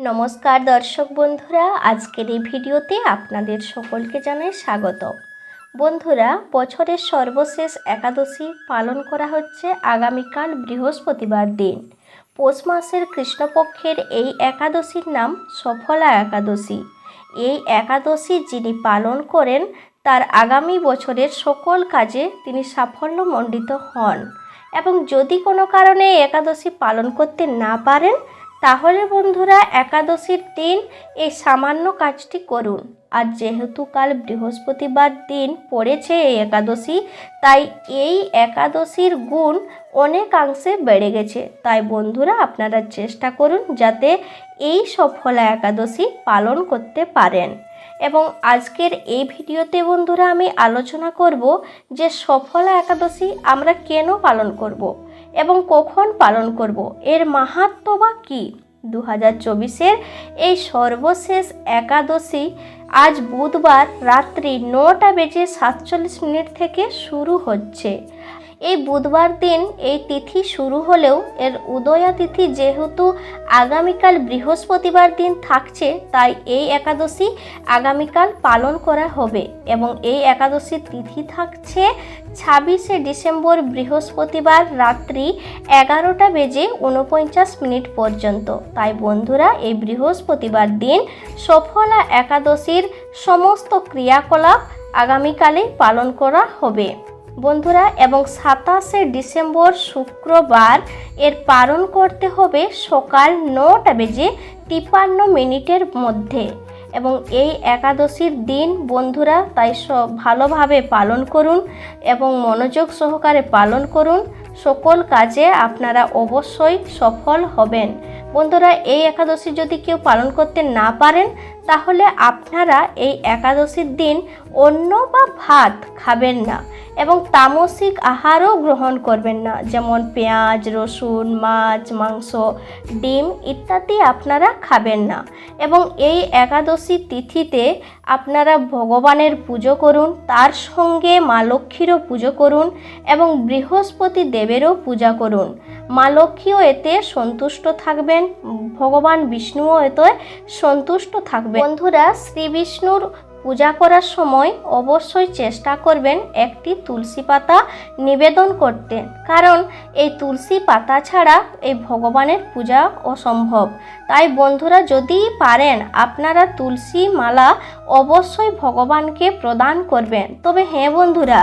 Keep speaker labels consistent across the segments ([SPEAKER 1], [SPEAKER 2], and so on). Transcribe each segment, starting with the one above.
[SPEAKER 1] নমস্কার দর্শক বন্ধুরা, আজকের এই ভিডিওতে আপনাদের সকলকে জানাই স্বাগত। বন্ধুরা, বছরের সর্বশেষ একাদশী পালন করা হচ্ছে আগামীকাল বৃহস্পতিবার দিন। পৌষ মাসের কৃষ্ণপক্ষের এই একাদশীর নাম সফলা একাদশী। এই একাদশী যিনি পালন করেন, তার আগামী বছরের সকল কাজে তিনি সাফল্যমণ্ডিত হন। এবং যদি কোনো কারণে একাদশী পালন করতে না পারেন তাহলে বন্ধুরা একাদশীর দিন এই সামান্য কাজটি করুন। আর যেহেতু কাল বৃহস্পতিবার দিন পড়েছে এই একাদশী, তাই এই একাদশীর গুণ অনেকাংশে বেড়ে গেছে। তাই বন্ধুরা আপনারা চেষ্টা করুন যাতে এই সফলা একাদশী পালন করতে পারেন। এবং আজকের এই ভিডিওতে বন্ধুরা আমি আলোচনা করব যে সফলা একাদশী আমরা কেন পালন করব। এবং কখন পালন করব? এর মাহাত্ম বা কী? দু হাজার চব্বিশের এই সর্বশেষ একাদশী আজ বুধবার রাত্রি নটা বেজে সাতচল্লিশ মিনিট থেকে শুরু হচ্ছে। এই বুধবার দিন এই তিথি শুরু হলেও এর উদয়া তিথি যেহেতু আগামীকাল বৃহস্পতিবার দিন থাকছে, তাই এই একাদশী আগামীকাল পালন করা হবে এবং এই একাদশীর তিথি থাকছে ছাব্বিশে ডিসেম্বর বৃহস্পতিবার রাত্রি এগারোটা বেজে উনপঞ্চাশ মিনিট পর্যন্ত। তাই বন্ধুরা, এই বৃহস্পতিবার দিন সফলা একাদশীর সমস্ত ক্রিয়াকলাপ আগামীকালে পালন করা হবে। বন্ধুরা, এবং সাতাশে ডিসেম্বর শুক্রবার এর পালন করতে হবে সকাল নটা বেজে তিপ্পান্ন মিনিটের মধ্যে। এবং এই একাদশীর দিন বন্ধুরা, তাই সব ভালোভাবে পালন করুন এবং মনোযোগ সহকারে পালন করুন। সকল কাজে আপনারা অবশ্যই সফল হবেন। বন্ধুরা, এই একাদশী যদি কেউ পালন করতে না পারেন, তাহলে আপনারা এই একাদশীর দিন অন্য বা ভাত খাবেন না এবং তামসিক আহারও গ্রহণ করবেন না। যেমন পেঁয়াজ, রসুন, মাছ, মাংস, ডিম ইত্যাদি আপনারা খাবেন না। এবং এই একাদশী তিথিতে আপনারা ভগবানের পুজো করুন, তার সঙ্গে মা লক্ষ্মীরও পুজো করুন এবং বৃহস্পতি দেবেরও পূজা করুন। মা লক্ষ্মীও এতে সন্তুষ্ট থাকবেন, ভগবান বিষ্ণুও এতে সন্তুষ্ট থাকবেন। বন্ধুরা, শ্রী বিষ্ণুর পূজা করার সময় অবশ্যই চেষ্টা করবেন একটি তুলসী পাতা নিবেদন করতে। কারণ এই তুলসী পাতা ছাড়া এই ভগবানের পূজা অসম্ভব। তাই বন্ধুরা যদি পারেন, আপনারা তুলসী মালা অবশ্যই ভগবানকে প্রদান করবেন। তবে হ্যাঁ বন্ধুরা,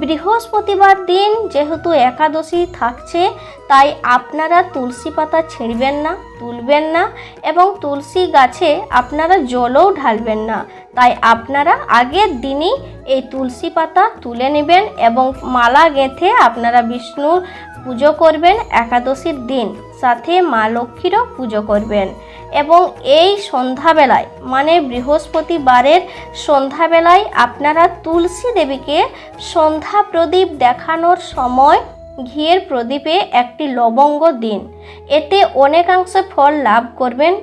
[SPEAKER 1] বৃহস্পতিবার দিন যেহেতু একাদশী থাকছে, তাই আপনারা তুলসী পাতা ছিঁড়বেন না, তুলবেন না এবং তুলসী গাছে আপনারা জলও ঢালবেন না। তাই আপনারা আগের দিনই এই তুলসী পাতা তুলে নেবেন এবং মালা গেঁথে আপনারা বিষ্ণুর পুজো করবেন একাদশীর দিন। সাথে মা লক্ষ্মীরও পুজো করবেন। এবং এই সন্ধ্যাবেলায় মানে বৃহস্পতিবারের সন্ধ্যাবেলায় আপনারা তুলসী দেবীকে সন্ধ্যা প্রদীপ দেখানোর সময় ঘিয়ের প্রদীপে একটি লবঙ্গ দিন। এতে অনেকাংশে ফল লাভ করবেন।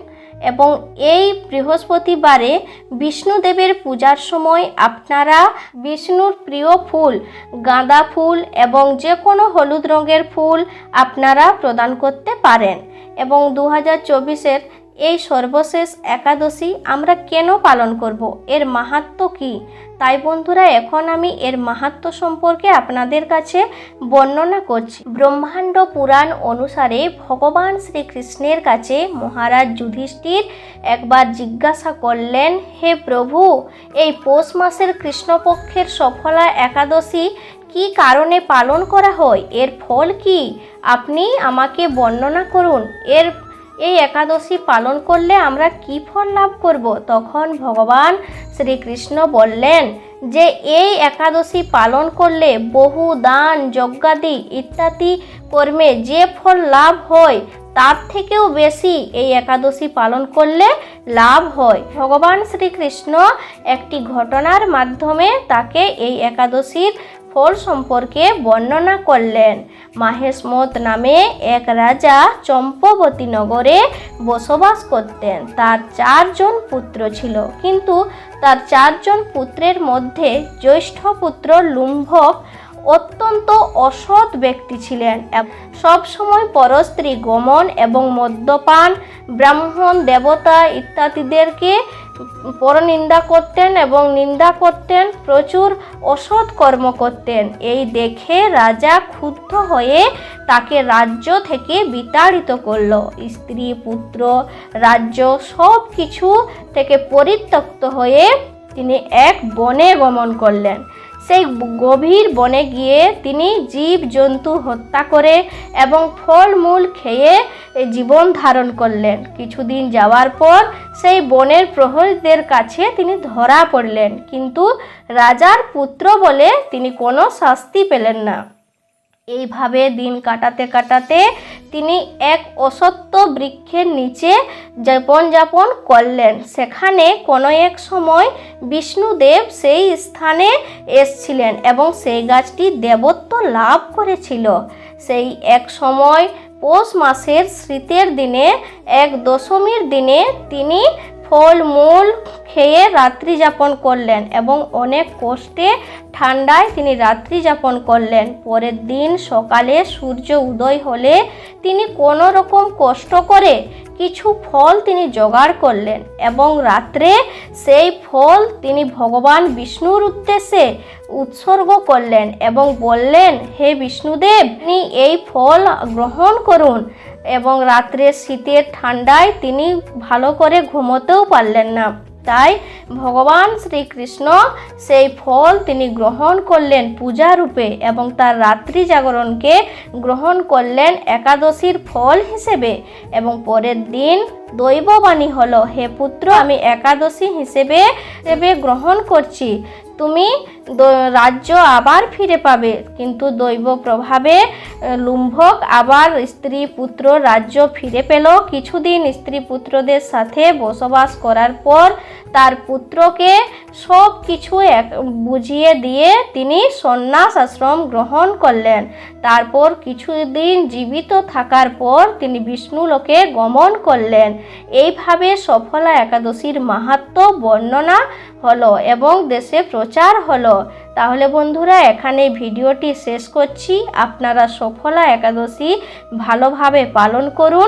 [SPEAKER 1] এবং এই বৃহস্পতিবারে বিষ্ণুদেবের পূজার সময় আপনারা বিষ্ণুর প্রিয় ফুল, গাঁদা ফুল এবং যে কোনো হলুদ রঙের ফুল আপনারা প্রদান করতে পারেন। এবং দু হাজার চব্বিশের এই সর্বশেষ একাদশী আমরা কেন পালন করব? এর মাহাত্ম কি? তাই বন্ধুরা, এখন আমি এর মাহাত্ম সম্পর্কে আপনাদের কাছে বর্ণনা করছি। ব্রহ্মাণ্ড পুরাণ অনুসারে ভগবান শ্রীকৃষ্ণের কাছে মহারাজ যুধিষ্ঠির একবার জিজ্ঞাসা করলেন, হে প্রভু, এই পৌষ মাসের কৃষ্ণপক্ষের সফলা একাদশী কি কারণে পালন করা হয়? এর ফল কি? আপনি আমাকে বর্ণনা করুন। এর এই একাদশী পালন করলে আমরা কি ফল লাভ করব? তখন ভগবান শ্রীকৃষ্ণ বললেন যে, এই একাদশী পালন করলে বহু দান, যজ্ঞাদি ইত্যাদি কর্মে যে ফল লাভ হয়, তার থেকেও বেশি এই একাদশী পালন করলে লাভ হয়। ভগবান শ্রীকৃষ্ণ একটি ঘটনার মাধ্যমে তাকে এই একাদশীর ফল সম্পর্কে বর্ণনা করলেন। মাহেশমত নামে এক রাজা চম্পবতী নগরে বসবাস করতেন। তার চারজন পুত্র ছিল। কিন্তু তার চারজন পুত্রের মধ্যে জ্যৈষ্ঠ পুত্র লুম্ভক অত্যন্ত অসৎ ব্যক্তি ছিলেন সব সময় পরস্ত্রী গমন এবং মদ্যপান, ব্রাহ্মণ, দেবতা ইত্যাদিদেরকে পরনিন্দা করতেন এবং নিন্দা করতেন, প্রচুর অসৎ কর্ম করতেন। এই দেখে রাজা ক্ষুব্ধ হয়ে তাকে রাজ্য থেকে বিতাড়িত করল। স্ত্রী, পুত্র, রাজ্য সব কিছু থেকে পরিত্যক্ত হয়ে তিনি এক বনে গমন করলেন। সেই গভীর বনে গিয়ে তিনি জীব জন্তু হত্যা করে এবং ফলমূল খেয়ে জীবন ধারণ করলেন। কিছুদিন যাওয়ার পর সেই বনের প্রহরীদের কাছে তিনি ধরা পড়লেন। কিন্তু রাজার পুত্র বলে তিনি কোনো শাস্তি পেলেন না। এইভাবে দিন কাটাতে কাটাতে তিনি এক অসত্য বৃক্ষের নিচে জীবনযাপন করলেন। সেখানে কোনো এক সময় বিষ্ণুদেব সেই স্থানে এসছিলেন এবং সেই গাছটি দেবত্ব লাভ করেছিল। সেই এক সময় পৌষ মাসের শীতের দিনে, এক দশমীর দিনে তিনি ফলমূল খেয়ে রাত্রি যাপন করলেন এবং অনেক কষ্টে ঠান্ডায় তিনি রাত্রি যাপন করলেন। পরের দিন সকালে সূর্য উদয় হলে তিনি কোনো রকম কষ্ট করে কিছু ফল তিনি জোগাড় করলেন এবং রাত্রে সেই ফল তিনি ভগবান বিষ্ণুর উদ্দেশ্যে উৎসর্গ করলেন এবং বললেন, হে বিষ্ণুদেব তিনি এই ফল গ্রহণ করুন। এবং রাত্রে শীতের ঠান্ডায় তিনি ভালো করে ঘুমোতেও পারলেন না। তাই ভগবান শ্রীকৃষ্ণ সেই ফল তিনি গ্রহণ করলেন পূজা রূপে এবং তার রাত্রি জাগরণকে গ্রহণ করলেন একাদশীর ফল হিসেবে। এবং পরের দিন দৈববাণী হলো, হে পুত্র, আমি একাদশী হিসেবে গ্রহণ করছি। তুমি রাজ্য আবার ফিরে পাবে। কিন্তু দৈব প্রভাবে লুম্ভক আবার স্ত্রী পুত্র রাজ্য ফিরে পেল। কিছুদিন স্ত্রী পুত্রদের সাথে বসবাস করার পর তার পুত্রকে সব কিছু এক, বুঝিয়ে দিয়ে তিনি সন্ন্যাস আশ্রম গ্রহণ করলেন। তারপর কিছুদিন জীবিত থাকার পর তিনি বিষ্ণুলোকে গমন করলেন। এইভাবে সফলা একাদশীর মাহাত্ম বর্ণনা হলো এবং দেশে প্রচার হলো। তাহলে বন্ধুরা এখানে ভিডিওটি শেষ করছি। আপনারা সফলা একাদশী ভালোভাবে পালন করুন।